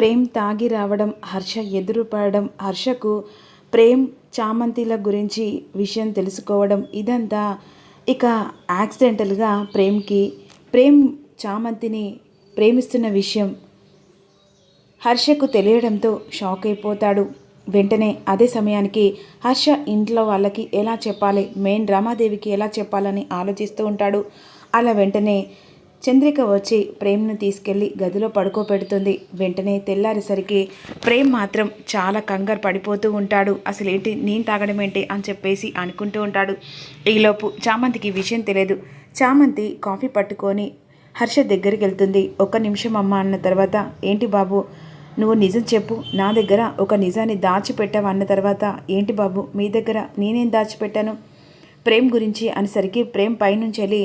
ప్రేమ్ తాగి రావడం హర్ష ఎదురుపడడం హర్షకు ప్రేమ్ చామంతిల గురించి విషయం తెలుసుకోవడం ఇదంతా ఇక యాక్సిడెంటల్గా ప్రేమ్కి ప్రేమ్ చామంతిని ప్రేమిస్తున్న విషయం హర్షకు తెలియడంతో షాక్ అయిపోతాడు. వెంటనే అదే సమయానికి హర్ష ఇంట్లో వాళ్ళకి ఎలా చెప్పాలి మెయిన్ రమాదేవికి ఎలా చెప్పాలని ఆలోచిస్తూ ఉంటాడు. అలా వెంటనే చంద్రిక వచ్చి ప్రేమ్ను తీసుకెళ్ళి గదిలో పడుకోబెడుతుంది. వెంటనే తెల్లారేసరికి ప్రేమ్ మాత్రం చాలా కంగారు పడిపోతూ ఉంటాడు. అసలు ఏంటి నేను తాగడం ఏంటి అని చెప్పేసి అనుకుంటూ ఉంటాడు. ఈలోపు చామంతికి విషయం తెలియదు. చామంతి కాఫీ పట్టుకొని హర్ష దగ్గరికి వెళ్తుంది. ఒక్క నిమిషం అమ్మ అన్న తర్వాత ఏంటి బాబు నువ్వు నిజం చెప్పు. నా దగ్గర ఒక నిజాన్ని దాచిపెట్టావు అన్న తర్వాత ఏంటి బాబు మీ దగ్గర నేనేం దాచిపెట్టాను? ప్రేమ్ గురించి అనేసరికి ప్రేమ్ పైనుంచి వెళ్ళి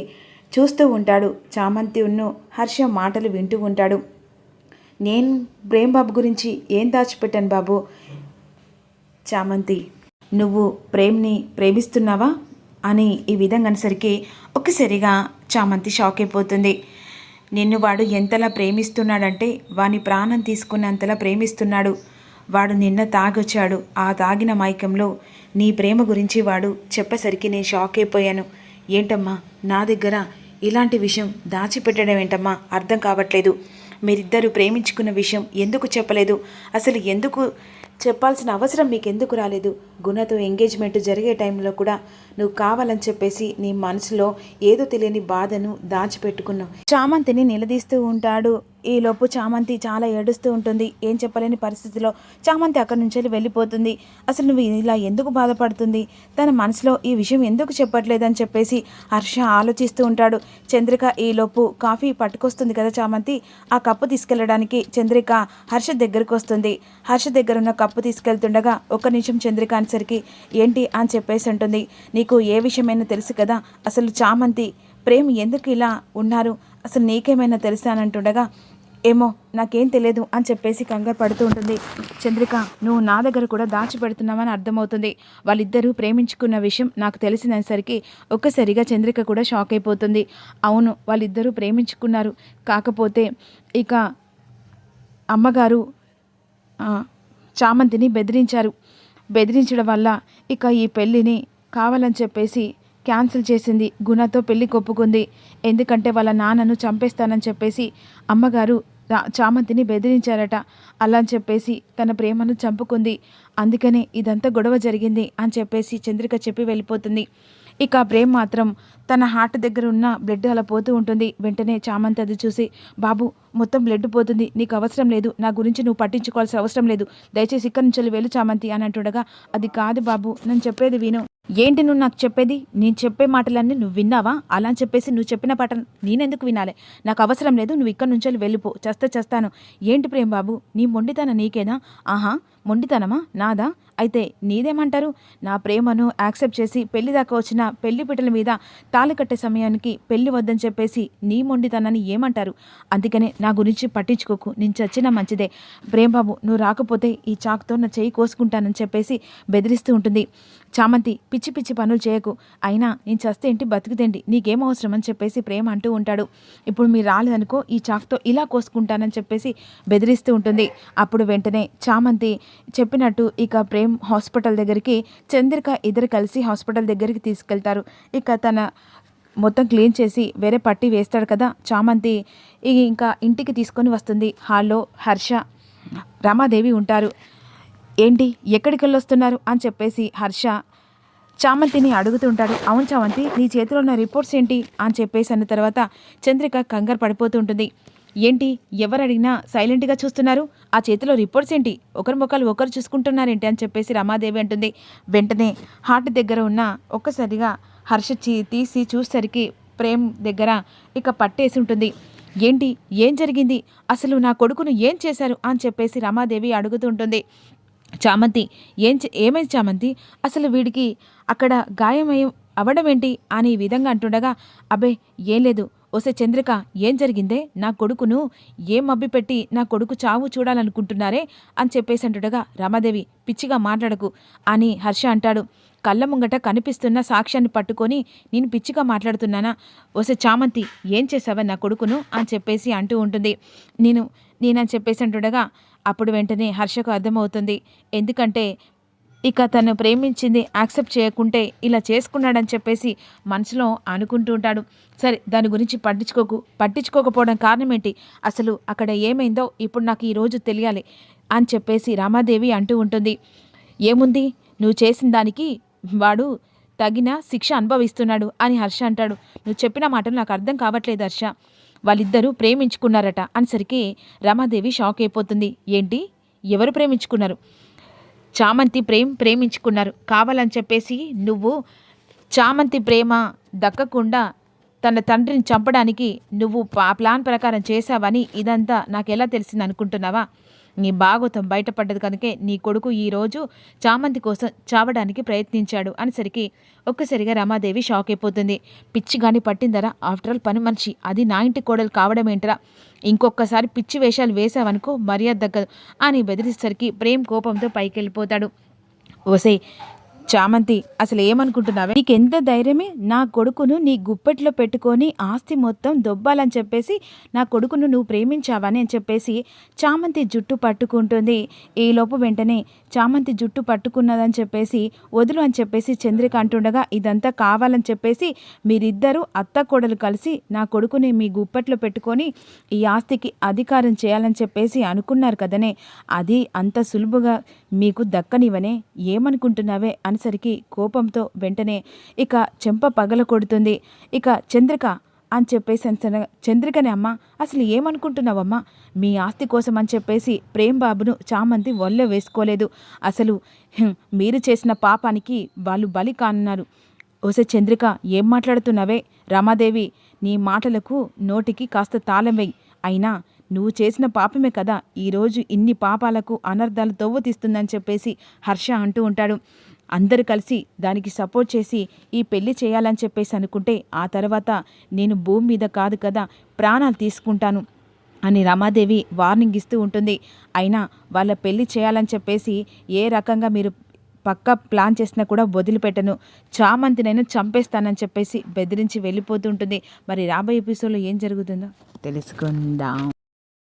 చూస్తూ ఉంటాడు. చామంతి ఉన్ను హర్ష మాటలు వింటూ ఉంటాడు. నేను ప్రేమ్ బాబు గురించి ఏం దాచిపెట్టాను బాబు? చామంతి నువ్వు ప్రేమ్ని ప్రేమిస్తున్నావా? అని ఈ విధంగా అనేసరికి ఒక్కసారిగా చామంతి షాక్ అయిపోతుంది. నిన్ను వాడు ఎంతలా ప్రేమిస్తున్నాడంటే వాని ప్రాణం తీసుకున్నంతలా ప్రేమిస్తున్నాడు. వాడు నిన్న తాగొచ్చాడు. ఆ తాగిన మైకంలో నీ ప్రేమ గురించి వాడు చెప్పేసరికి నేను షాక్ అయిపోయాను. ఏంటమ్మా నా దగ్గర ఇలాంటి విషయం దాచిపెట్టడం ఏంటమ్మా? అర్థం కావట్లేదు. మీరిద్దరూ ప్రేమించుకున్న విషయం ఎందుకు చెప్పలేదు? అసలు ఎందుకు చెప్పాల్సిన అవసరం మీకు ఎందుకు రాలేదు? గుణతో ఎంగేజ్మెంట్ జరిగే టైంలో కూడా నువ్వు కావాలని చెప్పేసి నీ మనసులో ఏదో తెలియని బాధను దాచిపెట్టుకున్నావు. చామంతిని నిలదీస్తూ ఉంటాడు ఈలోపు చామంతి చాలా ఏడుస్తూ ఉంటుంది. ఏం చెప్పలేని పరిస్థితిలో చామంతి అక్కడి నుంచి వెళ్ళిపోతుంది. అసలు నువ్వు ఇలా ఎందుకు బాధపడుతుంది? తన మనసులో ఈ విషయం ఎందుకు చెప్పట్లేదని చెప్పేసి హర్ష ఆలోచిస్తూ ఉంటాడు. చంద్రిక ఈలోపు కాఫీ పట్టుకొస్తుంది కదా చామంతి? ఆ కప్పు తీసుకెళ్ళడానికి చంద్రిక హర్ష దగ్గరకు వస్తుంది. హర్ష దగ్గర ఉన్న కప్పు తీసుకెళ్తుండగా ఒక నిమిషం చంద్రిక అనేసరికి ఏంటి అని చెప్పేసి ఉంటుంది నీకు ఏ విషయమైనా తెలుసు కదా? అసలు చామంతి ప్రేమ్ ఎందుకు ఇలా ఉన్నారు? అసలు నీకేమైనా తెలుసా అని అంటుండగా ఏమో నాకేం తెలియదు అని చెప్పేసి కంగారు పడుతూ ఉంటుంది. చంద్రిక నువ్వు నా దగ్గర కూడా దాచిపెడుతున్నావని అర్థమవుతుంది. వాళ్ళిద్దరూ ప్రేమించుకున్న విషయం నాకు తెలిసినసరికి ఒక్కసారిగా చంద్రిక కూడా షాక్ అయిపోతుంది. అవును వాళ్ళిద్దరూ ప్రేమించుకున్నారు. కాకపోతే ఇక అమ్మగారు చామంతిని బెదిరించారు. బెదిరించడం వల్ల ఇక ఈ పెళ్ళిని కావాలని చెప్పేసి క్యాన్సిల్ చేసింది. గుణతో పెళ్ళి కొప్పుకుంది. ఎందుకంటే వాళ్ళ నాన్నను చంపేస్తానని చెప్పేసి అమ్మగారు చామంతిని బెదిరించారట. అలా అని చెప్పేసి తన ప్రేమను చంపుకుంది. అందుకనే ఇదంతా గొడవ జరిగింది అని చెప్పేసి చంద్రిక చెప్పి వెళ్ళిపోతుంది. ఇక ప్రేమ్ మాత్రం తన హార్ట్ దగ్గర ఉన్న బ్లడ్ అలా పోతూ ఉంటుంది. వెంటనే చామంతి అది చూసి బాబు మొత్తం బ్లడ్ పోతుంది. నీకు అవసరం లేదు. నా గురించి నువ్వు పట్టించుకోవాల్సిన అవసరం లేదు. దయచేసి ఇక్కడి నుంచి వెళ్ళు చామంతి అని అంటుండగా అది కాదు బాబు. నేను చెప్పేది విను. ఏంటి నువ్వు నాకు చెప్పేది? నేను చెప్పే మాటలన్నీ నువ్వు విన్నావా? అలా అని చెప్పేసి నువ్వు చెప్పిన పాట నేనెందుకు వినాలి? నాకు అవసరం లేదు నువ్వు ఇక్కడి నుంచి వెళ్ళిపో. చేస్తే చేస్తాను. ఏంటి ప్రేమ్ బాబు? నీ మొండితనం నీకేనా? ఆహా మొండితనమా? నాదా? అయితే నీదేమంటారు? నా ప్రేమను యాక్సెప్ట్ చేసి పెళ్ళి దాకా వచ్చిన పెళ్ళి పిట్టల మీద తాళి కట్టే సమయానికి పెళ్ళి వద్దని చెప్పేసి నీ మొండితనాన్ని ఏమంటారు? అందుకనే నా గురించి పట్టించుకోకు. నేను చచ్చినా మంచిదే. ప్రేమ్ బాబు నువ్వు రాకపోతే ఈ చాక్తో నా చేయి కోసుకుంటానని చెప్పేసి బెదిరిస్తూ ఉంటుంది. చామంతి పిచ్చి పిచ్చి పనులు చేయకు. అయినా నేను చస్తే ఏంటి బతుకుతేంటి? నీకేం అవసరం అని చెప్పేసి ప్రేమ అంటూ ఉంటాడు. ఇప్పుడు మీరు రాలేదనుకో ఈ చాక్తో ఇలా కోసుకుంటానని చెప్పేసి బెదిరిస్తూ ఉంటుంది. అప్పుడు వెంటనే చామంతి చెప్పినట్టు ఇక ప్రేమ్ హాస్పిటల్ దగ్గరికి చంద్రిక ఇద్దరు కలిసి హాస్పిటల్ దగ్గరికి తీసుకెళ్తారు. ఇక తన మొత్తం క్లీన్ చేసి వేరే పట్టి వేస్తాడు కదా చామంతి ఇంకా ఇంటికి తీసుకొని వస్తుంది. హాల్లో హర్ష రమాదేవి ఉంటారు. ఏంటి? ఎక్కడికి వెళ్ళొస్తున్నారు అని చెప్పేసి హర్ష చామంతిని అడుగుతుంటాడు అవును చామంతి నీ చేతిలో ఉన్న రిపోర్ట్స్ ఏంటి? అని చెప్పేసి అన్న తర్వాత చంద్రిక కంగారు పడిపోతూ ఉంటుంది. ఏంటి? ఎవరు అడిగినా సైలెంట్గా చూస్తున్నారు? ఆ చేతిలో రిపోర్ట్స్ ఏంటి? ఒకరి ముఖాలు ఒకరు చూసుకుంటున్నారేంటి? అని చెప్పేసి రమాదేవి అంటుంది. వెంటనే హార్ట్ దగ్గర ఉన్న ఒక్కసారిగా హర్ష తీసి చూసేసరికి ప్రేమ్ దగ్గర ఇక పట్టేసి ఉంటుంది. ఏంటి? ఏం జరిగింది? అసలు నా కొడుకును ఏం చేశారు? అని చెప్పేసి రమాదేవి అడుగుతూ ఉంటుంది. చామంతి ఏం ఏమైంది చామంతి? అసలు వీడికి అక్కడ గాయమై అవ్వడం ఏంటి అని ఈ విధంగా అంటుండగా అబ్బే ఏం లేదు. ఒసే చంద్రిక ఏం జరిగిందే? నా కొడుకును ఏం మబ్బి పెట్టి నా కొడుకు చావు చూడాలనుకుంటున్నారే? అని చెప్పేసి అంటుండగా రమాదేవి పిచ్చిగా మాట్లాడకు అని హర్ష అంటాడు. కళ్ళ ముంగట కనిపిస్తున్న సాక్ష్యాన్ని పట్టుకొని నేను పిచ్చిగా మాట్లాడుతున్నానా? ఓసే చామంతి ఏం చేసావా నా కొడుకును? అని చెప్పేసి అంటూ ఉంటుంది. నేను నేనని చెప్పేసి అంటుండగా అప్పుడు వెంటనే హర్షకు అర్థమవుతుంది. ఎందుకంటే ఇక తను ప్రేమించింది యాక్సెప్ట్ చేయకుంటే ఇలా చేసుకున్నాడని చెప్పేసి మనసులో అనుకుంటూ ఉంటాడు. సరే దాని గురించి పట్టించుకోకు పట్టించుకోకపోవడం కారణం ఏంటి అసలు అక్కడ ఏమైందో ఇప్పుడు నాకు ఈరోజు తెలియాలి అని చెప్పేసి రామాదేవి అంటూ ఉంటుంది. ఏముంది? నువ్వు చేసిన దానికి వాడు తగిన శిక్ష అనుభవిస్తున్నాడు అని హర్ష అంటాడు. నువ్వు చెప్పిన మాటలు నాకు అర్థం కావట్లేదు హర్ష. వాళ్ళిద్దరూ ప్రేమించుకున్నారట అనేసరికి రమాదేవి షాక్ అయిపోతుంది. ఏంటి? ఎవరు ప్రేమించుకున్నారు? చామంతి ప్రేమ్ ప్రేమించుకున్నారు. కావాలని చెప్పేసి నువ్వు చామంతి ప్రేమ దక్కకుండా తన తండ్రిని చంపడానికి నువ్వు ఆ ప్లాన్ ప్రకారం చేశావని ఇదంతా నాకు ఎలా తెలిసింది అనుకుంటున్నావా నీ భాగవతం బయటపడ్డది కనుకే నీ కొడుకు ఈరోజు చామంతి కోసం చావడానికి ప్రయత్నించాడు అనేసరికి ఒక్కసారిగా రమాదేవి షాక్ అయిపోతుంది. పిచ్చి కానీ పట్టిందరా? ఆఫ్టర్ ఆల్ పని మనిషి. అది నా ఇంటి కోడలు కావడం ఏంటరా? ఇంకొకసారి పిచ్చి వేషాలు వేసావనుకో మర్యాద దక్కదు అని బెదిరిసరికి ప్రేమ్ కోపంతో పైకి వెళ్ళిపోతాడు ఓసే చామంతి అసలు ఏమనుకుంటున్నావే? నీకెంత ధైర్యమే? నా కొడుకును నీ గుప్పెట్లో పెట్టుకొని ఆస్తి మొత్తం దొబ్బాలని చెప్పేసి నా కొడుకును నువ్వు ప్రేమించావని అని చెప్పేసి చామంతి జుట్టు పట్టుకుంటుంది. ఈలోపు వెంటనే చామంతి జుట్టు పట్టుకున్నదని చెప్పేసి వదులు అని చెప్పేసి చంద్రిక అంటుండగా ఇదంతా కావాలని చెప్పేసి మీరిద్దరూ అత్త కోడలు కలిసి నా కొడుకుని మీ గుప్పెట్లో పెట్టుకొని ఈ ఆస్తికి అధికారం చేయాలని చెప్పేసి అనుకున్నారు కదనే? అది అంత సులువుగా మీకు దక్కనివనే ఏమనుకుంటున్నావే? అని అనేసరికి కోపంతో వెంటనే ఇక చెంప పగల కొడుతుంది. ఇక చంద్రిక అని చెప్పేసి అనగా చంద్రికనే అమ్మ అసలు ఏమనుకుంటున్నావమ్మా? మీ ఆస్తి కోసం అని చెప్పేసి ప్రేమ్ బాబును చామంతి వల్ల వేసుకోలేదు. అసలు హ్మ్, మీరు చేసిన పాపానికి వాళ్ళు బలి కానున్నారు. ఓసే చంద్రిక ఏం మాట్లాడుతున్నావే? రమాదేవి నీ మాటలకు నోటికి కాస్త తాళం వేయి. అయినా నువ్వు చేసిన పాపమే కదా ఈరోజు ఇన్ని పాపాలకు అనర్థాలు తవ్వు తీస్తుందని చెప్పేసి హర్ష అంటూ ఉంటాడు. అందరూ కలిసి దానికి సపోర్ట్ చేసి ఈ పెళ్ళి చేయాలని చెప్పేసి అనుకుంటే ఆ తర్వాత నేను భూమి మీద కాదు కదా ప్రాణాలు తీసుకుంటాను అని రమాదేవి వార్నింగ్ ఇస్తూ ఉంటుంది. అయినా వాళ్ళ పెళ్ళి చేయాలని చెప్పేసి ఏ రకంగా మీరు పక్క ప్లాన్ చేసినా కూడా వదిలిపెట్టను. చామంతి నేను చంపేస్తానని చెప్పేసి బెదిరించి వెళ్ళిపోతూ ఉంటుంది. మరి రాబోయే ఎపిసోడ్లో ఏం జరుగుతుందో తెలుసుకుందాం.